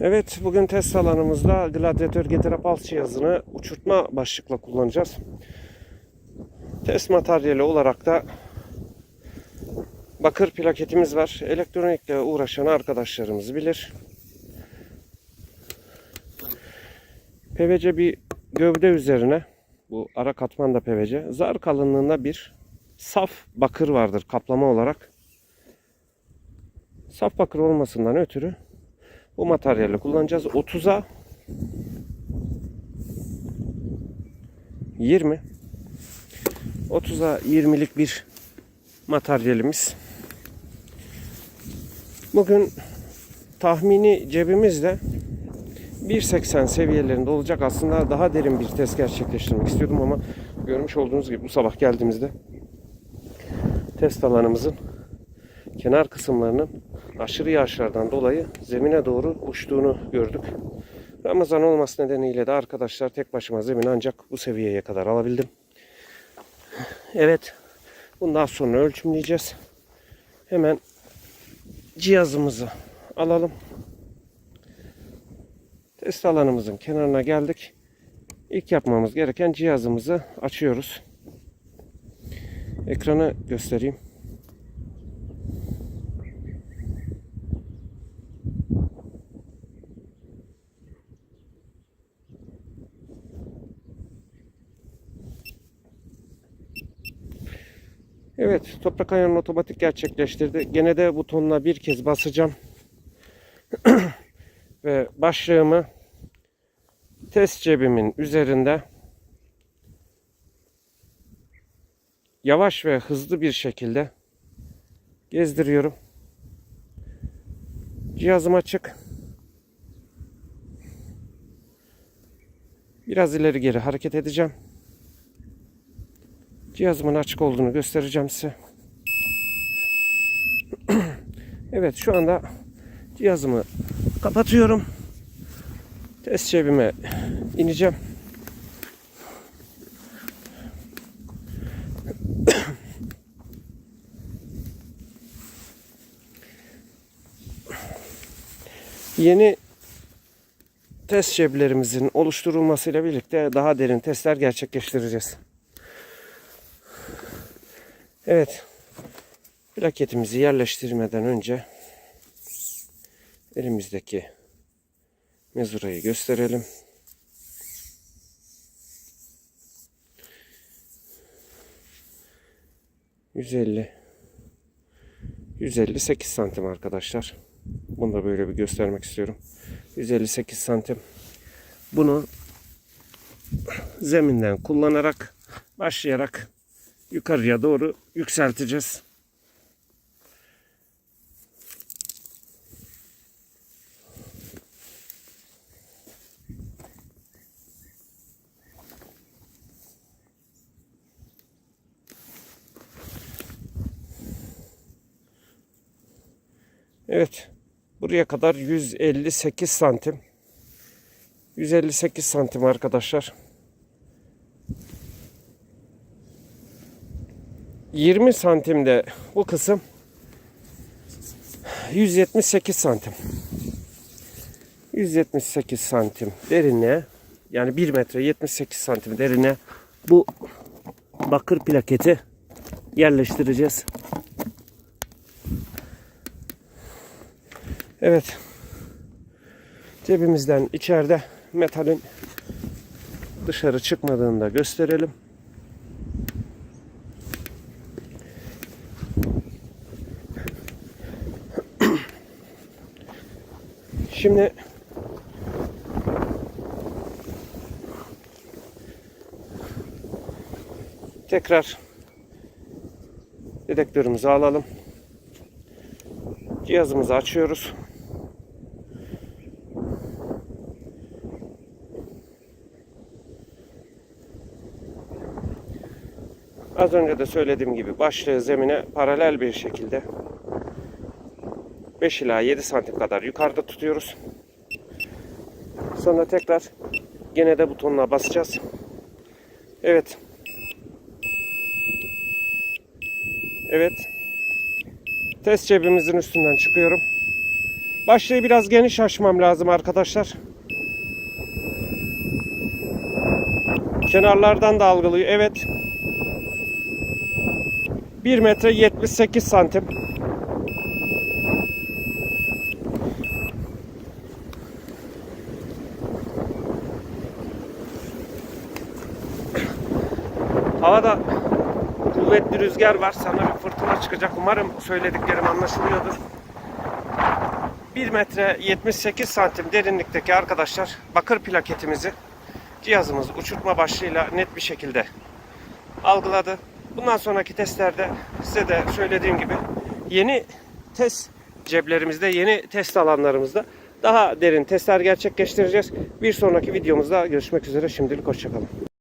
Evet, bugün test alanımızda Gladiator Getirapals cihazını uçurtma başlıkla kullanacağız. Test materyali olarak da bakır plaketimiz var. Elektronikle uğraşan arkadaşlarımız bilir. PVC bir gövde üzerine bu ara katman da PVC. Zar kalınlığında bir saf bakır vardır kaplama olarak. Saf bakır olmasından ötürü bu materyali kullanacağız. 30'a 20 30'a 20'lik bir materyalimiz. Bugün tahmini cebimizde 1.80 seviyelerinde olacak. Aslında daha derin bir test gerçekleştirmek istiyordum ama görmüş olduğunuz gibi bu sabah geldiğimizde test alanımızın kenar kısımlarının aşırı yağışlardan dolayı zemine doğru uçtuğunu gördük. Ramazan olması nedeniyle de arkadaşlar tek başıma zemini ancak bu seviyeye kadar alabildim. Evet. Bundan sonra ölçümleyeceğiz. Hemen cihazımızı alalım. Test alanımızın kenarına geldik. İlk yapmamız gereken cihazımızı açıyoruz. Ekranı göstereyim. Evet, toprak ayarını otomatik gerçekleştirdi. Gene de butonuna bir kez basacağım. Ve başlığımı test cebimin üzerinde yavaş ve hızlı bir şekilde gezdiriyorum. Cihazım açık. Biraz ileri geri hareket edeceğim. Cihazımın açık olduğunu göstereceğim size. evet şu anda cihazımı kapatıyorum. Test cebime ineceğim. Yeni test ceblerimizin oluşturulmasıyla birlikte daha derin testler gerçekleştireceğiz. Evet. Plaketimizi yerleştirmeden önce elimizdeki mezurayı gösterelim. Yüz elli 158 santim arkadaşlar. Bunu da böyle bir göstermek istiyorum. 158 santim. Bunu zeminden kullanarak başlayarak yukarıya doğru yükselteceğiz. Evet. Buraya kadar 158 santim. 158 santim arkadaşlar. 20 santimde bu kısım 178 santim. 178 santim derinliğe yani 1 metre 78 santim derine bu bakır plaketi yerleştireceğiz. Evet. Cebimizden içeride metalin dışarı çıkmadığını da gösterelim. Şimdi tekrar dedektörümüzü alalım. Cihazımızı açıyoruz. Az önce de söylediğim gibi başlığı zemine paralel bir şekilde 5 ila 7 santim kadar yukarıda tutuyoruz. Sonra tekrar gene de butonuna basacağız. Evet. Evet. Test cebimizin üstünden çıkıyorum. Başlığı biraz geniş açmam lazım arkadaşlar. Kenarlardan da algılıyor. Evet. 1 metre 78 santim. Havada kuvvetli rüzgar var. Sanırım fırtına çıkacak. Umarım söylediklerim anlaşılıyordur. 1 metre 78 santim derinlikteki arkadaşlar bakır plaketimizi cihazımız uçurtma başlığıyla net bir şekilde algıladı. Bundan sonraki testlerde size de söylediğim gibi yeni test ceplerimizde, yeni test alanlarımızda daha derin testler gerçekleştireceğiz. Bir sonraki videomuzda görüşmek üzere. Şimdilik hoşçakalın.